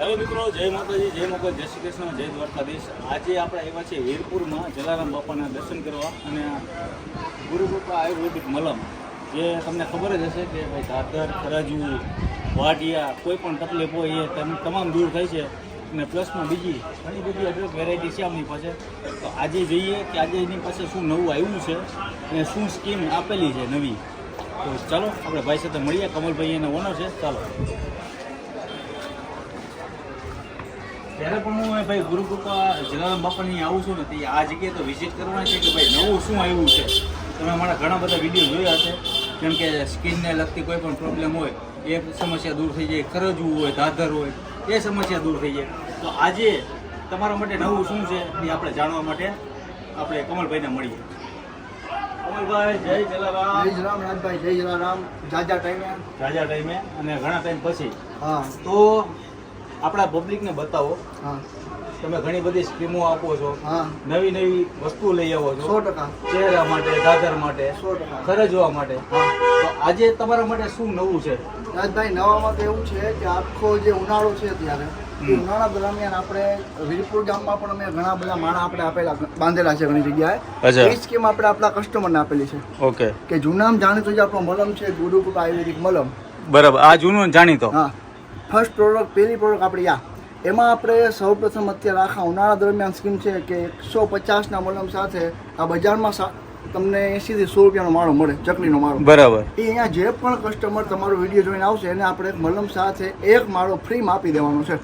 Hello મિત્રો, જય માતાજી, જય મોગલ, જય શ્રી કૃષ્ણ, જય દ્વારકાધીશ. આજે આપણે આવ્યા છીએ વીરપુરમાં જલારામ બાપાના દર્શન કરવા અને ગુરુકૃપા આયુર્વેદિક મલમ, જે તમને ખબર જ હશે કે ભાઈ દાદર, ખરાજુ વાટિયા કોઈ પણ તકલીફ હોય એ તમ- તમામ દૂર થાય છે. અને પ્લસમાં બીજી ઘણી બધી અઢળક વેરાયટી છે આમની પાસે. તો આજે જઈએ કે આજે એની પાસે શું નવું આવ્યું છે અને શું સ્કીમ આપેલી છે નવી. તો ચાલો, આપણે ભાઈ સાથે મળીએ. કમલભાઈ એના ઓનર છે. ચાલો. જ્યારે પણ હું ભાઈ ગુરુકૃપા જલારામ બાપાની આવું છું ને તે આ જગ્યાએ તો વિઝિટ કરવાની છે કે ભાઈ નવું શું આવ્યું છે? તમે મારા ઘણા બધા વીડિયો જોયા હશે જેમ કે સ્કિનને લગતી કોઈ પણ પ્રોબ્લેમ હોય એ સમસ્યા દૂર થઈ જાય કરજવું હોય દાદર હોય એ સમસ્યા દૂર થઈ જાય. તો આજે તમારા માટે નવું શું છે એ આપણે જાણવા માટે આપણે કમલભાઈને મળીએ. કમલભાઈ જય જલારામ. જય જલારામ રાજભાઈ જય જલારામ. જાજા ટાઈમે. રાજા ટાઈમે અને ઘણા ટાઈમ પછી. હા. તો આપણા પબ્લિકને બતાવો. તમે ઘણી બધી સ્કીમો આપો છો. નવી નવી વસ્તુ લઈ આવો છો. ચહેરા માટે દાદર માટે ખરજવા માટે. તો આજે તમારા માટે શું નવું છે? રાજભાઈ નવામાં તો એવું છે કે આખો જે ઉનાળો છે અત્યારે ઉનાળા દરમિયાન આપણે વીરપુર ગામમાં પણ અમે ઘણા બધા માણા આપણે આપેલા બાંધેલા છે ઘણી જગ્યાએ. એ સ્કીમ આપણે આપણા કસ્ટમરને આપેલી છે. ઓકે. કે જૂનામ જાણીતું જે આપણો મલમ છે ગુરુકૃપા આયુર્વેદિક મલમ. બરાબર. આ જૂનું જાણીતો. હા. ફર્સ્ટ પ્રોડક્ટ પહેલી પ્રોડક્ટ આપણી આ એમાં આપણે સૌપ્રથમ અત્યારે આખા ઉનાળા દરમિયાન સ્કીમ છે કે એકસો પચાસના મલમ સાથે આ બજારમાં તમને એસીથી સો રૂપિયાનો માળો મળે ચકલીનો માળો. બરાબર. એ અહીંયા જે પણ કસ્ટમર તમારો વીડિયો જોઈને આવશે એને આપણે એક મલમ સાથે એક માળો ફ્રીમાં આપી દેવાનો છે.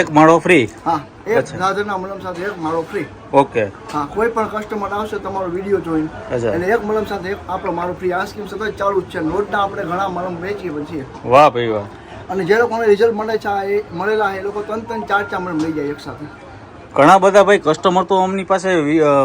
એક માળો ફ્રી હા. એક દાદરના મલમ સાથે એક માળો ફ્રી ઓકે. હા કોઈ પણ કસ્ટમર આવશે તમારો વીડિયો જોઈને. અચ્છા. એક મલમ સાથે એક આપણો મારો ફ્રી આ સ્કીમ સતત ચાલુ જ છે. લોટના આપણે ઘણા મલમ વેચીએ છીએ. વાહ ભાઈ વાહ. અને જે લોકોને રિઝલ્ટ મળે છે આ એ મળેલા એ લોકો ત્રણ ત્રણ ચાર ચાર મલમ લઈ જાય એક સાથે. ઘણા બધા ભાઈ કસ્ટમર તો આમની પાસે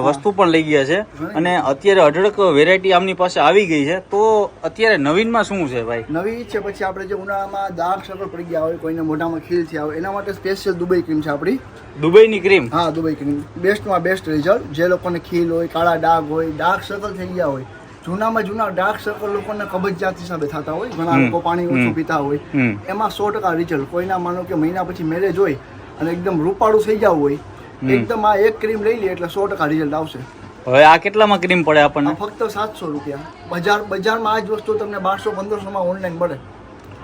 વસ્તુ પણ લઈ ગયા છે. અને અત્યારે અઢળક વેરાયટી આમની પાસે આવી ગઈ છે. તો અત્યારે નવીનમાં શું છે ભાઈ? નવી છે પછી આપણે જે ઉનાળામાં દાગ સર્કલ પડી ગયા હોય કોઈને મોઢામાં ખીલ થયા હોય એના માટે સ્પેશિયલ દુબઈ ક્રીમ છે આપણી. દુબઈની ક્રીમ હા દુબઈ ક્રીમ બેસ્ટમાં બેસ્ટ રિઝલ્ટ જે લોકોને ખીલ હોય કાળા ડાઘ હોય ડાર્ક સર્કલ થઈ ગયા હોય. જૂનામાં જૂના ડાર્ક સર્કલ લોકોને કબજિયાત હિસાબે થતા હોય. ઘણા લોકો પાણી. ઓછું પીતા હોય. એમાં સો ટકા રિઝલ્ટ કોઈના માનો કે મહિના પછી મેરેજ હોય અને એકદમ રૂપાળું થઈ જવું હોય. એકદમ આ એક ક્રીમ લઈ લે એટલે સો ટકા રિઝલ્ટ આવશે. હવે આ કેટલામાં ક્રીમ પડે આપણને? ફક્ત સાતસો રૂપિયા. બજાર બજારમાં આ જ વસ્તુ તમને બારસો પંદરસોમાં ઓનલાઈન મળે.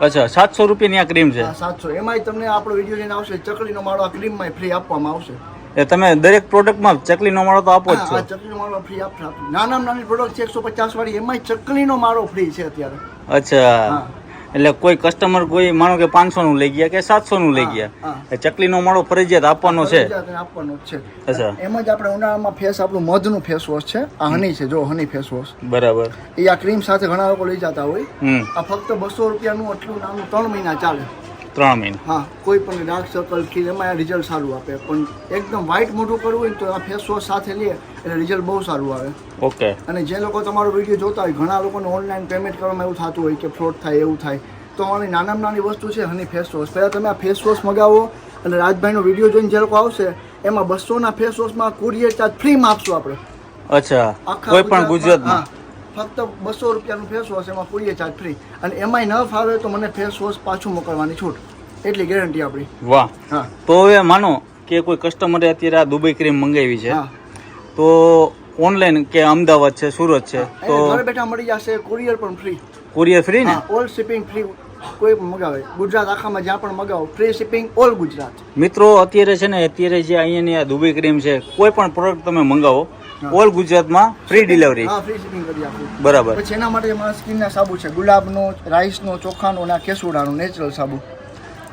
અચ્છા સાતસો રૂપિયાની આ ક્રીમ છે? સાતસો. એમાંય તમને આપણો વીડિયો જઈને આવશે ચકલીનો માળો આ ક્રીમમાં ફ્રી આપવામાં આવશે. એ તમે દરેક પ્રોડક્ટમાં ચકલીનો માળો તો આપો જ છો. ચકલીનો માળો ફ્રી આપશે. નાનામાં નાની પ્રોડક્ટ છે એકસો પચાસ વાળી એમાંય ચકલીનો માળો ફ્રી છે અત્યારે. અચ્છા. એટલે કોઈ કસ્ટમર કોઈ માનો કે પાંચસો નું લઈ ગયા કે સાતસો નું લઈ ગયા. ચકલી નો માળો ફરજિયાત આપવાનો છે. આપવાનો છે. અચ્છા. એમ જ આપણે ઉનાળામાં ફેસ આપણું મધનું ફેસ વોશ છે. આ હની છે જો હની ફેસ વોશ બરાબર. એ આ ક્રીમ સાથે ઘણા લોકો લઈ જતા હોય. આ ફક્ત બસો રૂપિયાનું આટલું નાનું ત્રણ મહિના ચાલે. ત્રણ મહિના. હા કોઈ પણ ડાર્ક સર્કલથી એમાં રિઝલ્ટ સારું આપે. પણ એકદમ વ્હાઇટ મોઢું કરવું હોય ને તો આ ફેસ વોશ સાથે લે એટલે રિઝલ્ટ બહુ સારું આવે. ઓકે. અને જે લોકો તમારો વીડિયો જોતા હોય ઘણા લોકોને ઓનલાઈન પેમેન્ટ કરવામાં એવું થતું હોય કે ફ્રોડ થાય એવું થાય. તો અમારી નાનામાં નાની વસ્તુ છે હની ફેસ વોશ પહેલાં તમે આ ફેસ વોશ મગાવો અને રાજભાઈનો વીડિયો જોઈને જે લોકો આવશે એમાં બસોના ફેસ વોશમાં કુરિયર ચાર્જ ફ્રીમાં આપશું આપણે. અચ્છા. કોઈ પણ ગુજરાતમાં ફક્ત બસો રૂપિયાનું ફેસ વોશ એમાં કુરિયર ચાર્જ ફ્રી અને એમાંય ન ફાવે તો મને ફેસ વોશ પાછું મોકલવાની છૂટ. એટલી ગેરંટી આપણી. વાહ. તો હવે માનો કે કોઈ કસ્ટમરે અત્યારે આ દુબઈ ક્રીમ મંગાવી છે. હા. તો ઓનલાઈન કે અમદાવાદ છે સુરત છે તો ઘરે બેઠા મળી જશે કુરિયર પણ ફ્રી કુરિયર ફ્રી ને? ઓલ શિપિંગ ફ્રી કોઈ મગાવે. ગુજરાત આખામાં જ્યાં પણ મગાવો ફ્રી શિપિંગ ઓલ ગુજરાત. મિત્રો અત્યારે છે ને અત્યારે જે અહીંયાની આ દુબઈ ક્રીમ છે કોઈ પણ પ્રોડક્ટ તમે મંગાવો ઓલ ગુજરાતમાં ફ્રી ડિલિવરી હા ફ્રી શિપિંગ કરી આપું બરાબર. પછી એના માટે મારા સ્કિનના સાબુ છે. ગુલાબનો રાઈસનો ચોખાનો અને કેસુડાનો નેચરલ સાબુ.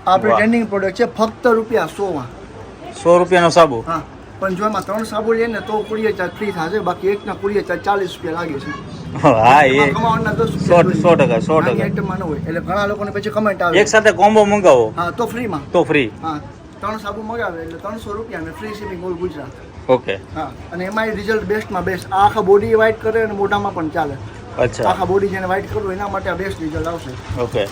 આપણી. ટ્રેન્ડિંગ પ્રોડક્ટ છે ફક્ત રૂપિયા સોમાં. સો રૂપિયાનો સાબુ? હા પણ જો એમાં ત્રણ સાબુ લઈએ ને તો કુરિયર ચાર્જ ફ્રી થશે બાકી એકના કુરિયર ચાર્જ ચાલીસ રૂપિયા લાગે છે. હા એ સો ટકા સો ટકા. આઈટમમાં ન હોય એટલે ઘણા લોકોને પછી કમેન્ટ આવે. એક સાથે કોમ્બો મંગાવો. હા તો ફ્રીમાં તો ફ્રી હા ત્રણ સાબુ મગાવે એટલે ત્રણસો રૂપિયા અને free shipping all Gujarat. Okay. હા અને એમાંય રિઝલ્ટ બેસ્ટમાં બેસ્ટ આખા બોડી વ્હાઇટ કરે અને મોઢામાં પણ ચાલે. અચ્છા. આખા બોડી જેને વ્હાઇટ કરવું એના માટે આ બેસ્ટ રિઝલ્ટ આવશે. ઓકે.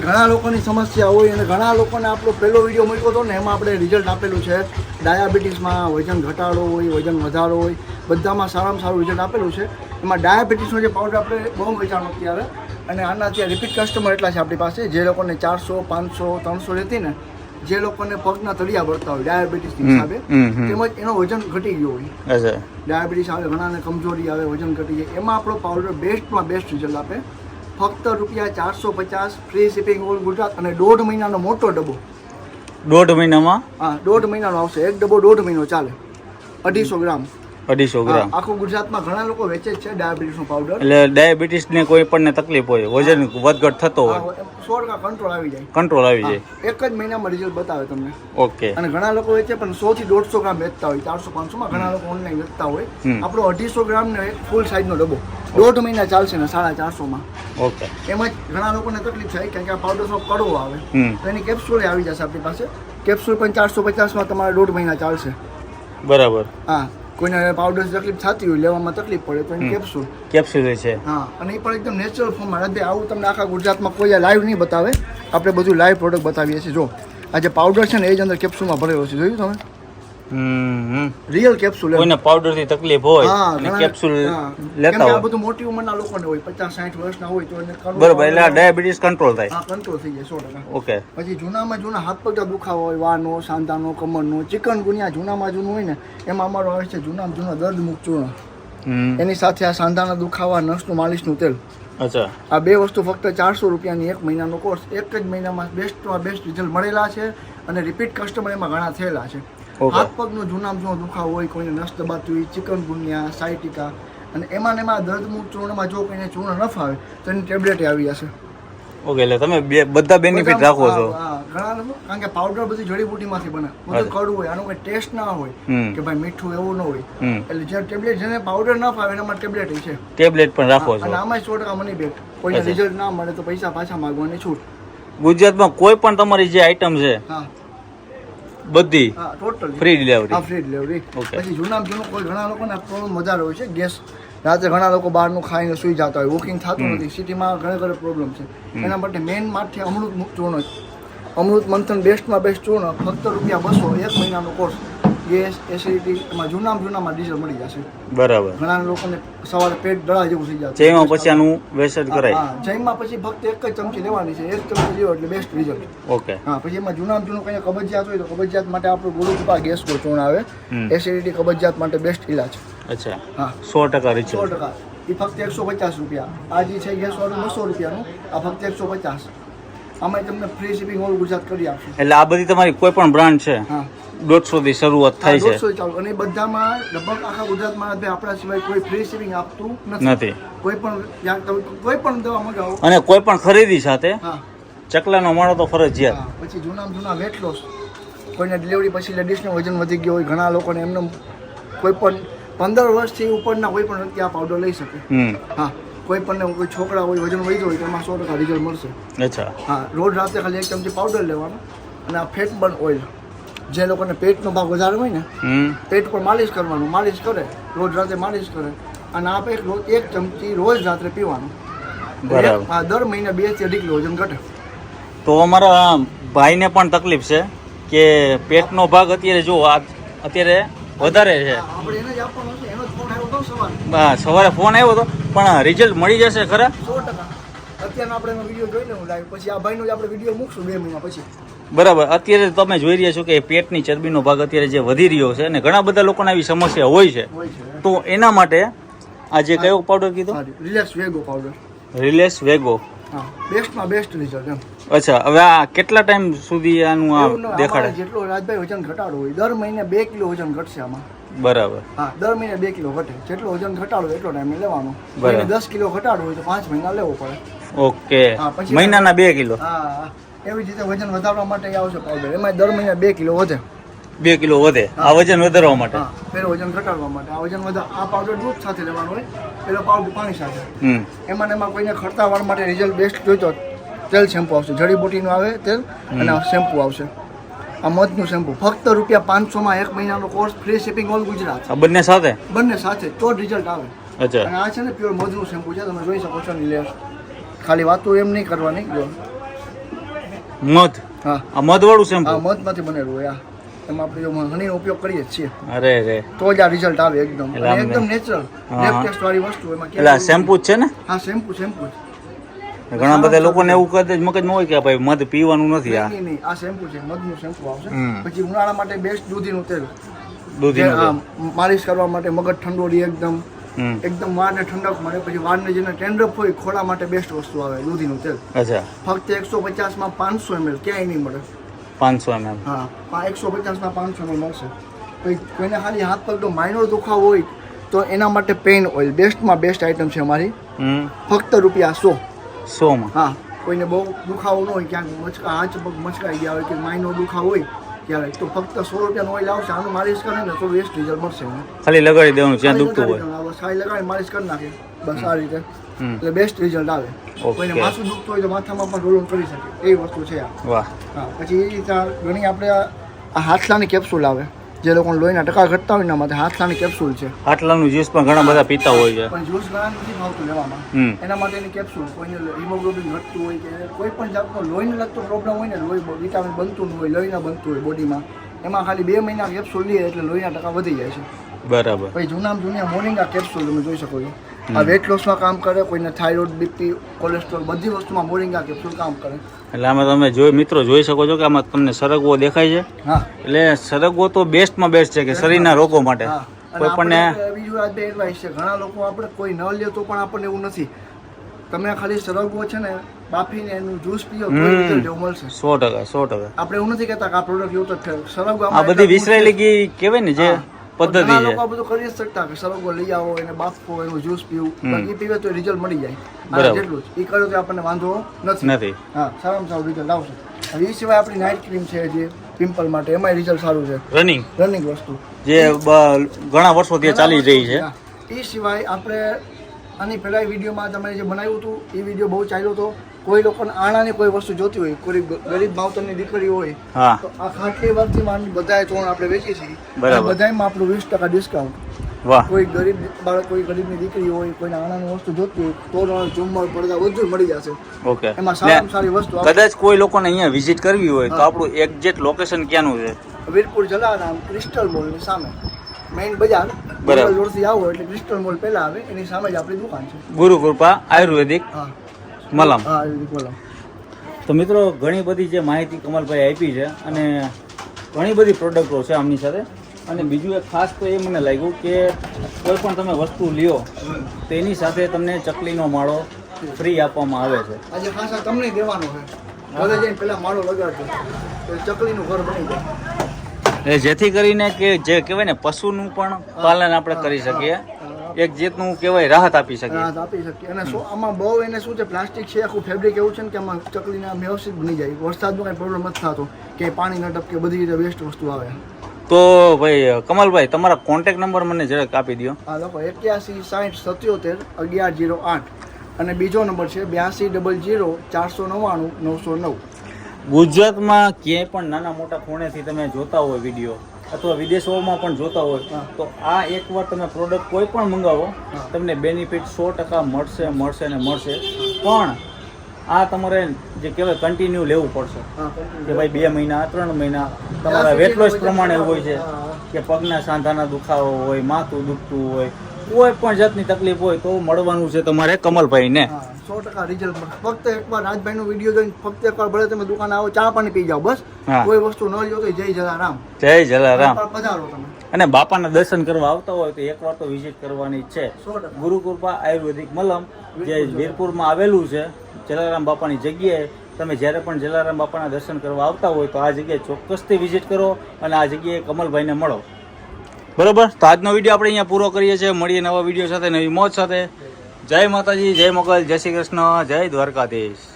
ઘણા લોકોની સમસ્યા હોય અને ઘણા લોકોને આપણો પહેલો વીડિયો મૂક્યો હતો ને એમાં આપણે રિઝલ્ટ આપેલું છે. ડાયાબિટીસમાં વજન ઘટાડો હોય વજન વધારો હોય બધામાં સારામાં સારું રિઝલ્ટ આપેલું છે. એમાં ડાયાબિટીસનો જે પાવડર આપણે બહુ વેચાણો અત્યારે અને આના ત્યાં રિપીટ કસ્ટમર એટલા છે આપણી પાસે જે લોકોને ચારસો પાંચસો ત્રણસો લેતી ને જે લોકોને પગના તળિયા ભરતા હોય ડાયાબિટીસ હિસાબે. તેમજ એનો વજન ઘટી ગયો હોય. ડાયાબિટીસ આવે ઘણાને કમજોરી આવે વજન ઘટી જાય. એમાં આપણો પાવડર બેસ્ટમાં બેસ્ટ રિઝલ્ટ આપે. ફક્ત રૂપિયા ચારસો પચાસ ફ્રી શિપિંગ ઓલ ગુજરાત અને દોઢ મહિનાનો મોટો ડબ્બો. દોઢ મહિનામાં? હા દોઢ મહિનાનો આવશે. એક ડબ્બો દોઢ મહિનો ચાલે. અઢીસો ગ્રામ. અઢીસો ગ્રામ. આખું ગુજરાતમાં ઘણા લોકો વેચે છે ડાયાબિટીસનો પાવડર એટલે ડાયાબિટીસને કોઈ પણ તકલીફ હોય વજન વધઘટ થતો હોય. સો ટકા કંટ્રોલ આવી જાય. કંટ્રોલ આવી જાય. એક જ મહિનામાં રિઝલ્ટ બતાવે તમને. ઓકે. અને ઘણા લોકો વેચે પણ સો થી દોઢસો ગ્રામ વેચતા હોય ચારસો પાંચસો માં ઘણા લોકો ઓનલાઈન વેચતા હોય. આપણો અઢીસો ગ્રામ ને એક ફૂલ સાઈઝ નો ડબ્બો. દોઢ મહિના ચાલશે ને સાડા ચારસો માં ઓકે. એમાં જ ઘણા લોકોને તકલીફ થાય કારણ કે આ પાવડર થોડો કડવો આવે. તો એની કેપ્સ્યુલ આવી જશે આપણી પાસે. કેપ્સ્યુલ પણ ચારસો પચાસમાં તમારે દોઢ મહિના ચાલશે. બરાબર. હા. કોઈને પાવડર તકલીફ થતી હોય લેવામાં તકલીફ પડે તો એની. કેપ્સ્યુલ કેપ્સ્યુલ છે. હા અને એ પણ એકદમ નેચરલ ફોર્મમાં રાતે આવું તમને આખા ગુજરાતમાં કોઈ લાઈવ નહીં બતાવે. આપણે બધું લાઈવ પ્રોડક્ટ બતાવીએ છીએ. જો આ જે પાવડર છે ને એ જ અંદર કેપ્સ્યુલમાં ભરેલો છે. જોયું તમે. રિયલ કેપ્સ્યુલ કોઈને પાવડરથી તકલીફ હોય અને કેપ્સ્યુલ લેતા હોય. બધું મોટી ઉંમરના લોકોને હોય પચાસ સાઠ વર્ષના હોય તો એને બરોબર એટલે ડાયાબિટીસ કંટ્રોલ થાય. હા કંટ્રોલ થઈ જાય 100% ઓકે પછી જૂનામાં જૂના હાથ પગના દુખાવા હોય વાનો સાંધાનો કમરનો ચિકન ગુનિયા જૂનામાં જૂનું હોય ને એમાં અમારો આવે છે જૂનામાં જૂના દર્દ મુક્ત ચૂર્ણ એની સાથે આ સાંધાના દુખાવા નસનું માલિશનું તેલ. અચ્છા. આ બે વસ્તુ ફક્ત ચારસો રૂપિયાની એક મહિનાનો કોર્સ એક જ મહિનામાં બેસ્ટમાં બેસ્ટ રિઝલ્ટ મળેલા છે અને રિપીટ કસ્ટમર એમાં ઘણા થયેલા છે. હાથ પગનો જૂનામ જૂનો દુખાવો હોય કોઈને નસ દબાતું હોય ચિકન ગુનિયા સાયટિકા અને એમાં ને એમાં દર્દમુક્ત ચૂર્ણમાં જો કોઈને ચૂર્ણ ન ફાવે તો એની ટેબ્લેટ આવી જશે. ઓકે એટલે તમે બે બધા બેનિફિટ રાખો છો. ઘણા લોકો કારણ કે પાવડર બધી જડીબુટીમાંથી બને. બધું. કડવું હોય આનો કોઈ ટેસ્ટ ના હોય કે ભાઈ મીઠું એવું ન હોય. એટલે જે ટેબ્લેટ જેને પાવડર ના ફાવે એનામાં ટેબ્લેટ છે. ટેબ્લેટ પણ રાખો અને આમાં સો ટકા મની બેક કોઈ રિઝલ્ટ ના મળે તો પૈસા પાછા માંગવાની છૂટ. ગુજરાતમાં કોઈ પણ તમારી જે આઈટમ છે હા. બધી ટોટલ ફ્રી હા ડિલિવરી ફ્રી ડિલિવરી. પછી જૂનામાં જૂનું કોઈ ઘણા લોકોને પ્રોબ્લેમ વધારે હોય છે. ગેસ રાતે ઘણા લોકો બહારનું ખાઈને સૂઈ જતા હોય. વોકિંગ થતું નથી. સિટીમાં ઘણા ઘણા પ્રોબ્લેમ છે. એના માટે મેઇન માટે અમૃત ચૂર્ણ અમૃત મંથન બેસ્ટમાં બેસ્ટ ચૂર્ણ ફક્ત રૂપિયા બસો એક મહિનાનો કોર્સ ગેસ એસિડિટી એમાં જૂના જૂનામાં ડીઝલ મળી જશે. બરાબર. ઘણા લોકોને સવારે પેટ દળા જેવું થઈ જાય. જેમાં પછી આનું વેસેજ કરાય. હા પછી ફક્ત એક જ ચમચી લેવાની છે. એક ચમચી લેવો એટલે બેસ્ટ રિઝલ્ટ ઓકે. હા પછી એમાં જૂના જૂનું કંઈ કબજિયાત હોય તો કબજિયાત માટે આપણું ગોળું ગેસ ગેસ ચૂર્ણ આવે એસિડિટી કબજિયાત માટે બેસ્ટ ઇલાજ અચ્છા. હા. સો ટકા સો ટકા. એ ફક્ત એકસો પચાસ રૂપિયા. આ જે છે ગેસ વાળું બસો રૂપિયાનું આ ફક્ત એકસો પચાસ. આમાં તમને ફ્રી શિપિંગ ઓલ ગુજરાત કરી આપશું. એટલે આ બધી તમારી કોઈ પણ બ્રાન્ડ છે હા. દોઢસો થી શરૂઆત થાય છે. દોઢસો ચાલુ. અને બધામાં લગભગ આખા ગુજરાતમાં આપણા સિવાય કોઈ ફ્રી શિપિંગ આપતું નથી. કોઈ પણ કોઈ પણ દવા મગાવો. અને કોઈ પણ ખરીદી સાથે ચકલાનો માળો તો ફરજિયાત. પછી જૂનામાં જૂના વેટ લોસ કોઈને ડિલિવરી પછી લેડીઝનું વજન વધી ગયો હોય ઘણા લોકોને એમને કોઈ પણ પંદર વર્ષથી ઉપરના કોઈ પણ વ્યક્તિ આ પાવડર લઈ શકે. હા. કોઈ પણ કોઈ છોકરા હોય વજન વધ્યું હોય તો એમાં સો ટકા રિઝલ્ટ મળશે. અચ્છા. હા રોજ રાતે ખાલી એક ચમચી પાવડર લેવાનો અને આ ફેટ બર્ન ઓઇલ જે લોકોને પેટનો ભાગ વધારે હોય ને પેટ પર માલિશ કરવાનું માલિશ કરે રોજ રાતે માલિશ કરે અને આ એક રોજ એક ચમચી રોજ રાત્રે પીવાનું. બરાબર. હા દર મહિને બેથી અઢી કિલો વજન ઘટે. તો અમારા ભાઈને પણ તકલીફ છે કે પેટનો ભાગ અત્યારે જો આ અત્યારે વધારે છે. આપણે એને જ આપવાનો છે સવારે ફોન આવ્યો હતો પણ રિઝલ્ટ મળી જશે ખરા? સો ટકા. અત્યારનો આપણે વીડિયો જોઈ લેવું લાઈવ પછી આ ભાઈનો જ આપણે વીડિયો મૂકશું બે મહિના પછી. બરાબર. અત્યારે તમે જોઈ રહ્યા છો કે પેટની ચરબીનો ભાગ અત્યારે જે વધી રહ્યો છે અને ઘણા બધા લોકોને આવી સમસ્યા હોય છે. તો એના માટે આ જે કયો પાવડર કીધો? રિલેક્સ વેગો પાવડર રિલેસ વેગો બેસ્ટમાં બેસ્ટ રિઝલ્ટ એમ. અચ્છા હવે આ કેટલા ટાઈમ સુધી આનું આ દેખાડે? જેટલો રાજભાઈ વજન ઘટાડવું હોય દર મહિને બે કિલો વજન ઘટશે આમાં. બરાબર. હા દર મહિને બે કિલો ઘટે. જેટલો વજન ઘટાડો એટલો ટાઈમે લેવાનો. બરાબર. દસ કિલો ઘટાડવું હોય તો પાંચ મહિના લેવો પડે. ઓકે. મહિનાના બે કિલો? હા. એવી રીતે વજન વધારવા માટે આવશે પાવડર. એમાં દર મહિને બે કિલો વધે. બે કિલો વધે? આ વજન વધારવા માટે? પેલો વજન ઘટાડવા માટે. આ વજન વધાર આ પાવડર દૂધ સાથે લેવાનો હોય પેલો પાવડર પાણી સાથે. એમાં એમાં કોઈને ખરતા વાળ માટે રિઝલ્ટ બેસ્ટ જોઈતો તેલ શેમ્પુ આવશે. જડીબુટીનું આવે તેલ અને શેમ્પુ આવશે. આ મધનું શેમ્પુ. ફક્ત રૂપિયા પાંચસોમાં એક મહિનાનો course free shipping all Gujarat. બંને સાથે? બંને સાથે તો રિઝલ્ટ આવે. અચ્છા. અને આ છે ને પ્યોર મધનું શેમ્પુ છે તમે જોઈ શકો છો લેયર ખાલી વાતો એમ નહીં કરવાની જો. મધ? હા. આ મધ વાળું આ મધ મધમાંથી બનેલું હોય આ. એમાં આપણે જો હનીનો ઉપયોગ કરીએ જ છીએ. અરે રે તો જ આ રિઝલ્ટ આવે એકદમ. એકદમ નેચરલ હા. ટેસ્ટ વાળી વસ્તુ એમાં એટલે શેમ્પુ છે ને? હા શેમ્પુ શેમ્પુ ઘણા બધા લોકોને એવું કદાચ મગજમાં હોય કે ભાઈ મધ પીવાનું નથી આ. નહીં, નહીં, આ શેમ્પુ છે મધનું શેમ્પુ આવશે. પછી ઉનાળા માટે બેસ્ટ દૂધીનું તેલ. દૂધીનું તેલ. આ માલિશ કરવા માટે મગજ ઠંડો રહે એકદમ એકદમ વાળને ઠંડક મળે પછી વાળને જેને ટેન્ડ્રફ હોય ખોળા માટે બેસ્ટ વસ્તુ આવે દૂધીનું તેલ. અચ્છા. ફક્ત એકસો પચાસમાં પાંચસો એમએલ ક્યાંય નહીં મળે. પાંચસો એમએલ હા એકસો પચાસમાં પાંચસો એમએલ મળશે. પછી કોઈને ખાલી હાથ પગનો માઇનોર દુખાવો હોય તો એના માટે પેઇન ઓઇલ બેસ્ટમાં બેસ્ટ આઇટમ છે અમારી. ફક્ત રૂપિયા સો. સોમાં? હા કોઈને બહુ દુખાવો ન હોય ક્યાંક મચકા આંચ મચકાઈ ગયા હોય કે માયનો દુખાવો હોય ત્યારે તો ફક્ત સો રૂપિયાનો ઓઇલ આવશે આનું માલિશ કરે ને તો બેસ્ટ રિઝલ્ટ મળશે. ખાલી લગાડી દેવાનું જ્યાં દુખતું હોય બસ ખાલી લગાડી માલિશ કરી નાખે. બસ આ રીતે. હમ. એટલે બેસ્ટ રિઝલ્ટ આવે. કોઈને માથું દુખતું હોય તો માથામાં પણ રોલ કરી શકે. એવી વસ્તુ છે આ. વાહ. હા પછી એ રીતે ઘણી આપણે આ હાથલાની કેપ્સ્યુલ આવે. જે લોકોને લોહીના ટકા ઘટતા હોય એના માટે હાથલાની કેપ્સ્યુલ છે. હાથલાનું જ્યુસ પણ ઘણા બધા પીતા હોય છે. પણ જ્યુસ ઘણા નથી ભાવતું લેવામાં. એના એના માટેની કેપ્સ્યુલ કોઈને હિમોગ્લોબિન ઘટતું હોય કે કોઈ પણ જાતનો લોહીને લગતો પ્રોબ્લેમ હોય ને લોહી વિટામિન બનતું ન હોય લોહીના બનતું હોય બોડીમાં એમાં ખાલી બે મહિના કેપ્સ્યુલ લઈએ એટલે લોહીના ટકા વધી જાય છે. બરાબર. પછી જૂનામાં જૂની આ કેપ્સ્યુલ તમે જોઈ શકો છો. આ વેટ લોસમાં કામ કરે કોઈને થાઇરોઇડ બીપી કોલેસ્ટ્રોલ બધી વસ્તુમાં મોરિંગા કેપ્સ્યુલ કામ કરે. એટલે આમાં તમે જોઈ મિત્રો જોઈ શકો છો કે આમાં તમને સરગવો દેખાય છે. હા. એટલે સરગવો તો બેસ્ટમાં બેસ્ટ છે કે શરીરના રોગો માટે. કોઈ પણ બીજું આ બે એડવાઇસ છે. ઘણા લોકો આપણે કોઈ ન લે તો પણ આપણને એવું નથી. તમે ખાલી સરગવો છે ને બાફીને એનું જ્યુસ પીઓ તો. મળશે. સો ટકા સો ટકા. આપણે એવું નથી કહેતા કે આ પ્રોડક્ટ એવું તો. સરગવો આ બધી વિસરાયેલી. ગઈ કહેવાય ને જે. પદ્ધતિ છે. લોકો બધું કરી શકતા. કે સરગવો લઈ આવો એને બાફો એનું જ્યુસ પીવું. એ પીવે તો રિઝલ્ટ મળી જાય. બરાબર. જેટલું જ. એ કર્યું તો આપણને વાંધો નથી. નથી. હા સારામાં સારું રિઝલ્ટ આવશે. હવે એ સિવાય આપણી નાઇટ ક્રીમ છે જે પિમ્પલ માટે એમાંય રિઝલ્ટ સારું છે. રનિંગ રનિંગ વસ્તુ. જે ઘણા વર્ષોથી ચાલી રહી છે. એ સિવાય આપણે આની પહેલા વિડીયોમાં તમે જે બનાવ્યું હતું એ વીડિયો બહુ ચાલ્યો હતો કોઈ લોકોને આણાની કોઈ વસ્તુ જોતી હોય કોઈ ગરીબ માવતરની દીકરી હોય તો આ ખાટલી વર્ગથી માંડી બધાએ ચોણ આપણે વેચી છીએ. બધાયમાં આપણું વીસ ટકા ડિસ્કાઉન્ટ કોઈ ગરીબ બાળક કોઈ ગરીબની દીકરી હોય કોઈને આણાની વસ્તુ જોતી હોય તોરણ ઝુમ્મર પડદા બધું મળી જશે. ઓકે. એમાં સારામાં સારી વસ્તુ કદાચ કોઈ લોકોને અહીંયા વિઝિટ કરવી હોય તો આપણું એક્ઝેક્ટ લોકેશન ક્યાંનું છે? વીરપુર જલારામ ક્રિસ્ટલ મોલની સામે. મેઇન બજાર. બરાબર. રોડથી આવો એટલે ક્રિસ્ટલ મોલ પહેલા આવે એની સામે જ આપણી દુકાન છે. ગુરુ કૃપા આયુર્વેદિક. હા. મલમ. હા આયુર્વેદિક મલમ. તો મિત્રો ઘણી બધી જે માહિતી કમલભાઈ આપી છે અને ઘણી બધી પ્રોડક્ટો છે આમની સાથે. અને બીજું એક ખાસ તો એ મને લાગ્યું કે કોઈ પણ તમે વસ્તુ લ્યો તેની સાથે તમને ચકલીનો માળો ફ્રી આપવામાં આવે છે. આજે ખાસ તમને દેવાનો છે. ઘરે જઈને પહેલા માળો લગાડજો ચકલીનું ઘર બની જાય. જેથી કરીને કે જે કહેવાય ને પશુનું પણ પાલન આપણે કરી શકીએ. એક જાતનું કહેવાય રાહત આપી શકીએ. રાહત આપી શકીએ. અને આમાં બહુ એને શું છે પ્લાસ્ટિક છે આખું ફેબ્રિક એવું છે ને કે આમાં ચકલીના વ્યવસ્થિત બની જાય. વરસાદનો કાંઈ પ્રોબ્લેમ નથી થતો કે પાણી ન ટપકે બધી રીતે બેસ્ટ વસ્તુ આવે. તો ભાઈ કમલભાઈ તમારા કોન્ટેક નંબર મને જરાક આપી દો આ લોકો એક્યાસી સાઠ સત્યોતેર અગિયાર જીરો આઠ. અને બીજો નંબર છે બ્યાસી ડબલ જીરો ચારસો નવ્વાણું નવસો નવ. ગુજરાતમાં ક્યાંય પણ નાના મોટા ખૂણેથી તમે જોતા હોય વીડિયો અથવા વિદેશોમાં પણ જોતા હોય તો આ એકવાર તમે પ્રોડક્ટ કોઈ પણ મંગાવો તમને બેનિફિટ સો ટકા મળશે મળશે ને મળશે. પણ આ તમારે જે કહેવાય કન્ટિન્યુ લેવું પડશે. કે ભાઈ બે મહિના ત્રણ મહિના તમારા વેટ લોસ પ્રમાણે હોય છે કે પગના સાંધાના દુખાવો હોય માથું દુખતું હોય કોઈ પણ જાતની તકલીફ હોય તો મળવાનું છે તમારે કમલભાઈને. સો ટકા રિઝલ્ટ મળે. ફક્ત એકવાર રાજભાઈનો વીડિયો જોઈને ફક્ત એકવાર ભલે તમે દુકાન આવો ચા પાણી પી જાઓ બસ. કોઈ વસ્તુ ન લ્યો તો જય જલારામ. જય જલારામ. પધારો તમે. અને બાપાના દર્શન કરવા આવતા હોય તો એકવાર તો વિઝિટ કરવાની છે. ગુરુકૃપા આયુર્વેદિક મલમ જે વીરપુરમાં આવેલું છે જલારામ બાપાની જગ્યાએ તમે જ્યારે પણ જલારામ બાપાના દર્શન કરવા આવતા હોય તો આ જગ્યાએ ચોક્કસથી વિઝિટ કરો અને આ જગ્યાએ કમલભાઈને મળો. બરોબર? તો આજનો વીડિયો આપણે અહીંયા પૂરો કરીએ છીએ. મળીએ નવા વીડિયો સાથે નવી મોજ સાથે. જય માતાજી જય મોગલ જય શ્રી કૃષ્ણ જય દ્વારકાધીશ.